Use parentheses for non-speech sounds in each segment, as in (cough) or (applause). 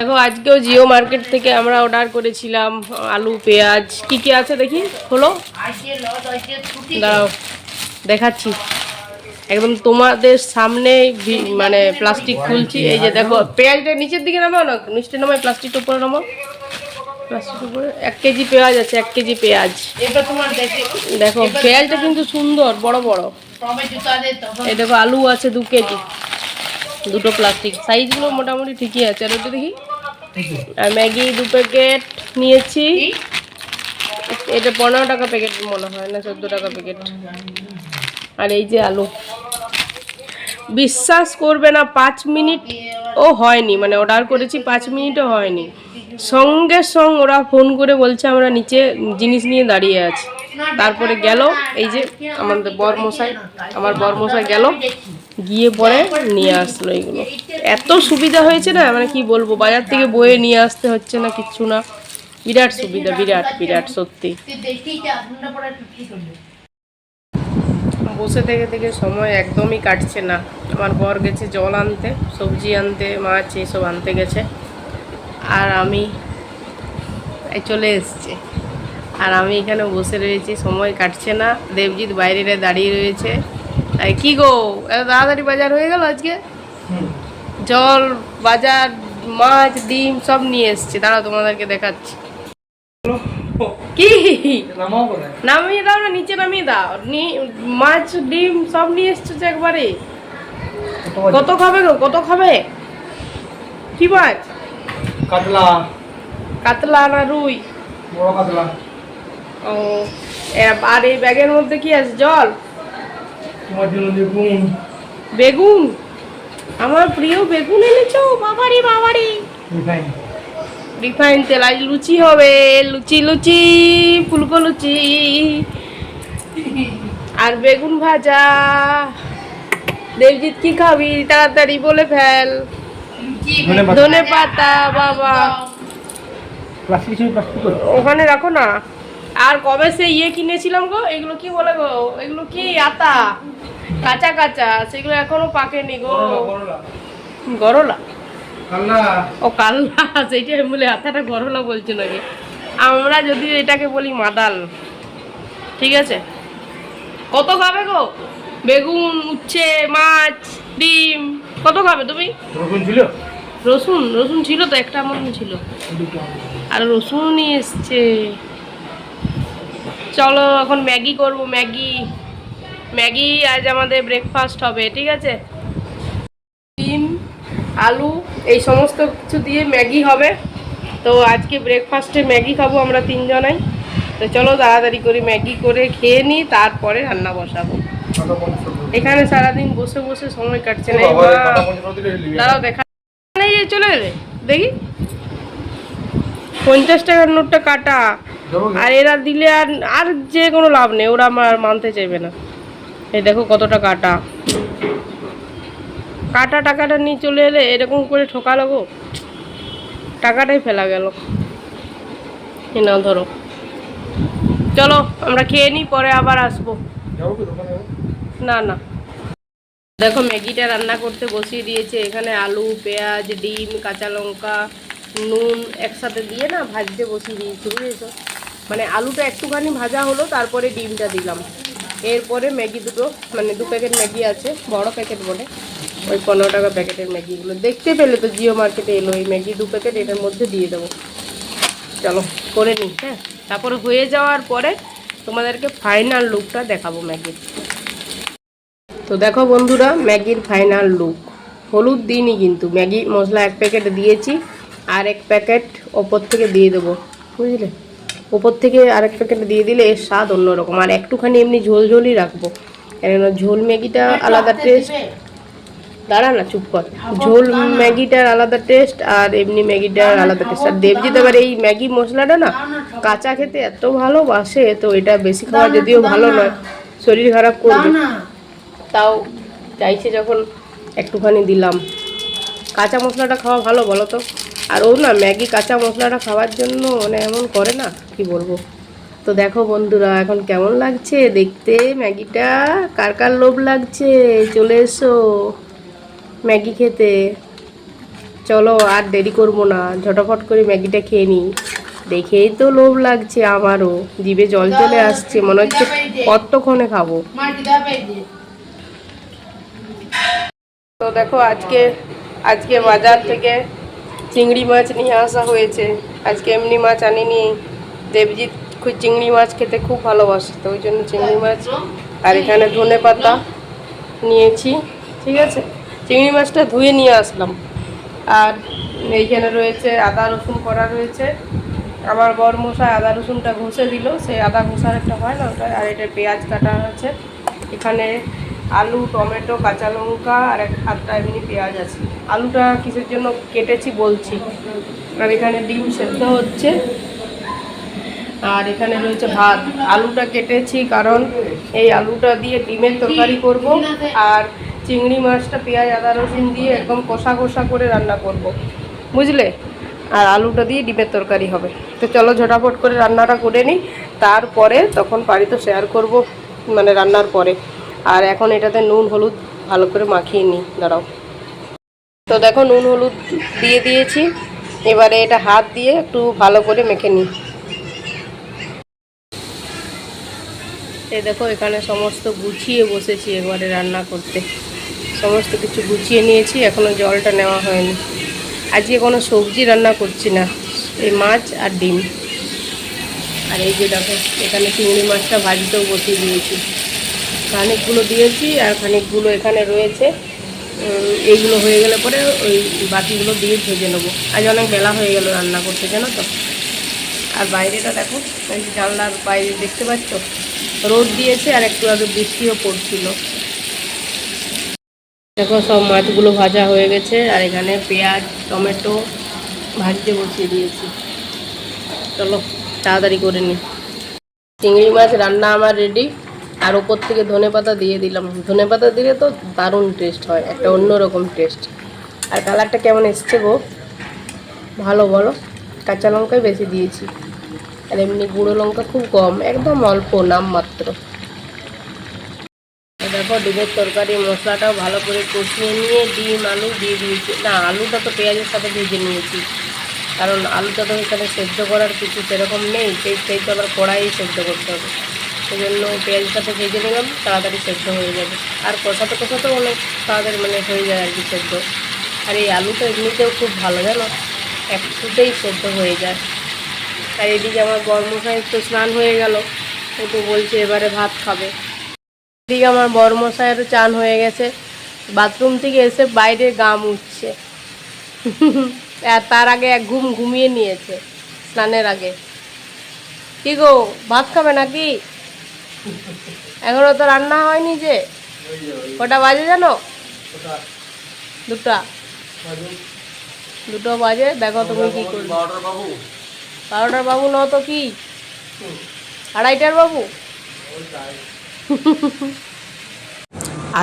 দেখো আজকেও জিও মার্কেট থেকে আমরা অর্ডার করেছিলাম আলু পেঁয়াজ। কি কি আছে দেখি? হলো? দাঁড়াও দেখাচ্ছি। একদম তোমাদের সামনে মানে প্লাস্টিক খুলছি। এই যে দেখো পেঁয়াজটা নিচের দিকে নামাও না? নিচটা নামাই প্লাস্টিকটা উপরে নামাও। প্লাস্টিক উপরে? এক কেজি পেঁয়াজ আছে এক কেজি পেঁয়াজ। দেখে পেঁয়াজটা কিন্তু সুন্দর বড় বড়। এই দেখো আলু আছে দু কেজি। দুটো প্লাস্টিক সাইজগুলো মোটামুটি ঠিকই আছে। আর ওটা দেখি আর ম্যাগি দু প্যাকেট নিয়েছি। এটা পনেরো টাকা প্যাকেট মনে হয় না চোদ্দ টাকা প্যাকেট আর এই যে আলু। বিশ্বাস করবে না পাঁচ মিনিট ও হয়নি মানে অর্ডার করেছি পাঁচ মিনিটও হয়নি। সঙ্গে সঙ্গ ওরা ফোন করে বলছে আমরা নিচে জিনিস নিয়ে দাঁড়িয়ে আছি। তারপরে গেল এই যে আমাদের বরমশাই আমার বরমশাই গেল। গিয়ে পরে নিয়ে আসলো এগুলো। এত সুবিধা হয়েছে না মানে কি বলব, বাজার থেকে বয়ে নিয়ে আসতে হচ্ছে না কিচ্ছু না। বিরাট সুবিধা, বিরাট বিরাট, সত্যি। বসে থেকে থেকে সময় একদমই কাটছে না। আমার বর গেছে জল আনতে, সবজি আনতে, মাছ এসব আনতে গেছে। আর আমি চলে এসছে। আর আমি এখানে বসে রয়েছি, সময় কাটছে না। দেবজিৎ বাইরে দাঁড়িয়ে রয়েছে। এই কি গো এত তাড়াতাড়ি বাজার হয়ে গেল আজকে? জল বাজার মাছ ডিম সব নিয়ে এসছে। দাঁড়াও তোমাদেরকে দেখাচ্ছি। কি? নামিয়ে দাও না নিচে নামিয়ে দাও। মাছ ডিম সব নিয়ে এসছো একবারে? কত খাবে গো কত খাবে? কি মাছ? কাতলা। কাতলা না রুই? বড় কাতলা। ও আর এই ব্যাগের মধ্যে কি আছে? জল? তোমার জন্য দেখুন বেগুন। আমার প্রিয় বেগুন এনেছো? বাবারি বাবারি। রিফাইন তেল। আজ লুচি হবে। লুচি লুচি ফুলকো লুচি। আর বেগুন ভাজা। দেবজিৎ কি খাবি? তাড়াতাড়ি বলে ফেল। ধনে পাতা। বাবা। ওখানে রাখো না। আর কবে সে ইয়ে কিনেছিলাম গো? এগুলো কি বলে গো? এগুলো কি আতা? কাঁচা কাঁচা সেগুলো এখনও পাকেনি গো। গরলা ও কাল্লা সেইটা বলে আতাটা গরলা বলছো নাকি? আমরা যদি এটাকে বলি মাদাল ঠিক আছে? কত খাবে গো? বেগুন উচ্ছে মাছ ডিম কত খাবে তুমি? রসুন ছিল? রসুন রসুন ছিল তো একটা মতন ছিল। আর রসুন এসছে। চলো এখন ম্যাগি করব ম্যাগি ম্যাগি আজ আমাদের ব্রেকফাস্ট হবে ঠিক আছে? ডিম আলু এই সমস্ত কিছু দিয়ে ম্যাগি হবে। তো আজকে ব্রেকফাস্টে ম্যাগি খাব আমরা তিনজনাই। তো চলো তাড়াতাড়ি করে ম্যাগি করে খেয়ে নিই তারপরে রান্না বসাবো। এখানে সারাদিন বসে বসে সময় কাটছে না। দাঁড়াও দেখা। চলে দেখি। পঞ্চাশ টাকার নোটটা কাটা। আর এরা দিলে আর আর যে কোনো লাভ নেই ওরা আমার মানতে চাইবে না। এই দেখো কতটা কাটা। কাটা টাকাটা নিয়ে চলে এলে এরকম করে ঠকালো গো। টাকাটাই ফেলা গেল। নাও ধরো। চলো আমরা খেয়ে নিই পরে আবার আসব। না না। দেখো ম্যাগিটা রান্না করতে বসিয়ে দিয়েছে। এখানে আলু পেঁয়াজ ডিম কাঁচা লঙ্কা নুন একসাথে দিয়ে না ভাজতে বসিয়ে দিয়েছি বুঝেছ? মানে আলুটা একটুখানি ভাজা হলো, তারপরে ডিমটা দিলাম। এরপরে ম্যাগি দুটো মানে দু প্যাকেট ম্যাগি আছে, বড় প্যাকেট বলে ওই পনেরো টাকা প্যাকেটের ম্যাগিগুলো। দেখতে পেলে তো জিও মার্কেটে এলো, এই ম্যাগি দু প্যাকেট, এটার মধ্যে দিয়ে দেবো। চলো, করে নিই হ্যাঁ? তারপরে হয়ে যাওয়ার পরে তোমাদেরকে ফাইনাল লুকটা দেখাবো ম্যাগির। তো দেখো বন্ধুরা, ম্যাগির ফাইনাল লুক হলুদ দিইনি কিন্তু, ম্যাগি মশলা এক প্যাকেট দিয়েছি, আর এক প্যাকেট ওপর থেকে দিয়ে দেবো। বুঝলে? ওপর থেকে আর আরেক প্যাকেট দিয়ে দিলে এর স্বাদ অন্যরকম। আর একটুখানি এমনি ঝোল ঝোলই রাখব। কেননা ঝোল ম্যাগিটা আলাদা টেস্ট দাঁড়া না চুপ কর। ঝোল ম্যাগিটার আলাদা টেস্ট আর এমনি ম্যাগিটার আলাদা টেস্ট আর দেবজিৎ এবার এই ম্যাগি মশলাটা না কাঁচা খেতে এত ভালোবাসে তো এটা বেশি খাওয়া যদিও ভালো নয় শরীর খারাপ করবে। তাও চাইছে যখন একটুখানি দিলাম। কাঁচা মশলাটা খাওয়া ভালো বলো তো? আর ও না ম্যাগি কাঁচা মশলাটা খাওয়ার জন্য মানে এমন করে না, কি বলব? তো দেখো বন্ধুরা, এখন কেমন লাগছে? দেখতে ম্যাগিটা? কার কার লোভ লাগছে? চলে এসো ম্যাগি খেতে। চলো আর দেরি করব না, ঝটাফট করে ম্যাগিটা খেয়ে নিই। দেখেই তো লোভ লাগছে আমারও, জিভে জল চলে আসছে, মনে হচ্ছে কতক্ষণে খাব। তো দেখো আজকে আজকে বাজার থেকে চিংড়ি মাছ নিয়ে আসা হয়েছে। আজকে এমনি মাছ আনিনি। দেবজিৎ খুব চিংড়ি মাছ খেতে খুব ভালোবাসে, তো ওই জন্য চিংড়ি মাছ আর এখানে ধনে পাতা নিয়েছি, ঠিক আছে? চিংড়ি মাছটা ধুয়ে নিয়ে আসলাম। আর এইখানে রয়েছে আদা রসুন করা রয়েছে। আমার বর মশাই আদা রসুনটা ঘষে দিল, সেই আদা ঘষার একটা হয় না ওটা, আর এটা পেঁয়াজ কাটা আছে এখানে আলু, টমেটো, কাঁচা লঙ্কা আর এক হাতটা এমনি পেঁয়াজ আছে। আলুটা কিসের জন্য কেটেছি বলছি। আর এখানে ডিম সেদ্ধ হচ্ছে। আর এখানে রয়েছে ভাত। আলুটা কেটেছি কারণ এই আলুটা দিয়ে ডিমের তরকারি করব আর চিংড়ি মাছটা পেঁয়াজ, আদা, রসুন দিয়ে একদম কষা কষা করে রান্না করব। বুঝলে? আর আলুটা দিয়ে ডিমের তরকারি হবে। তো চলো ঝটাফট করে রান্নাটা করে নিই। তারপরে তখন বাড়িতে শেয়ার করব মানে রান্নার পরে। আর এখন এটাতে নুন, হলুদ ভালো করে মাখিয়ে নিই দাঁড়াও। তো দেখো নুন, হলুদ দিয়ে দিয়েছি, এবারে এটা হাত দিয়ে একটু ভালো করে মেখে নিই এই দেখো, এখানে সমস্ত গুছিয়ে বসেছি এবারে রান্না করতে। সমস্ত কিছু গুছিয়ে নিয়েছি, এখনও জলটা নেওয়া হয়নি। আজকে কোনো সবজি রান্না করছি না, এই মাছ আর ডিম। আর এই যে দেখো, এখানে চিংড়ি মাছটা ভাজিতেও বসিয়ে দিয়েছি। খানিকগুলো দিয়েছি আর খানিকগুলো এখানে রয়েছে। এইগুলো হয়ে গেলে পরে ওই বাকিগুলো দিয়ে ভেজে নেব। আজ অনেক বেলা হয়ে গেল রান্না করতে, জানো তো? আর বাইরেটা দেখো জানলার বাইরে দেখতে পাচ্ছ? রোদ দিয়েছে আর একটু আগে বৃষ্টিও পড়ছিল। দেখো, সব মাছগুলো ভাজা হয়ে গেছে আর এখানে পেঁয়াজ, টমেটো ভাজতে বসিয়ে দিয়েছি। চলো, তাড়াতাড়ি করে নিই চিংড়ি মাছ রান্না আমার রেডি। আর ওপর থেকে ধনে পাতা দিয়ে দিলাম। ধনে পাতা দিলে তো দারুণ টেস্ট হয়, একটা অন্যরকম টেস্ট আর কালারটা কেমন এসছে গো? ভালো বলো। কাঁচা লঙ্কাই বেশি দিয়েছি। আর এমনি গুঁড়ো লঙ্কা খুব কম, একদম অল্প নাম মাত্র। দেখো, ডিমের তরকারি, মশলাটাও ভালো করে কষিয়ে নিয়ে ডিম, আলু দিয়ে দিয়েছি। না, আলুটা তো পেঁয়াজের সাথে ভেজে নিয়েছি। কারণ আলুটা তো এখানে সেদ্ধ করার কিছু সেরকম নেই, সেই সেই তো আবার কড়াই সেদ্ধ করতে হবে। সেই জন্য পেঁয়াজের সাথে ভেজে নিলাম, তাড়াতাড়ি সেদ্ধ হয়ে যাবে। আর কষাতে কষাতেও অনেক তাড়াতাড়ি মানে হয়ে যায় আর কি সেদ্ধ। আর এই আলুটা এমনিতেও খুব ভালো, জানো? ফুটেই সেদ্ধ হয়ে যায়। আর এদিকে আমার বর্মশাই তো স্নান হয়ে গেল, ও তো বলছে এবারে ভাত খাবে। এদিকে আমার বর্মশাইয়েরও চান হয়ে গেছে, বাথরুম থেকে এসে বাইরে গাম উঠছে (laughs) আর তার আগে এক ঘুম ঘুমিয়ে নিয়েছে, স্নানের আগে। কি গো, ভাত খাবে নাকি? এখনও তো রান্না হয়নি যে। কটা বাজে জানো? দুটা। দুটো বাজে দেখো তুমি কি করবে। বারোটার বাবু। ন তো কি? আড়াইটার বাবু? (laughs)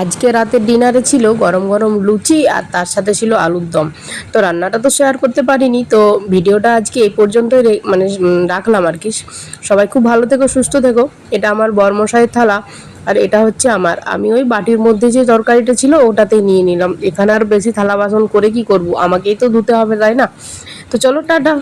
আজকে রাতের ডিনারে ছিল গরম গরম লুচি আর তার সাথে ছিল আলুর দম। তো রান্নাটা তো শেয়ার করতে পারিনি, তো ভিডিওটা আজকে এই পর্যন্তই মানে রাখলাম আর কি। সবাই খুব ভালো থেকো, সুস্থ থেকো। এটা আমার বর্মশাইয়ের থালা আর এটা হচ্ছে আমার। আমি ওই বাটির মধ্যে যে তরকারিটা ছিল ওটাতেই নিয়ে নিলাম। এখানে আর বেশি থালা বাসন করে কি করব? আমাকেই তো ধুতে হবে, তাই না? তো চলো, টাটা।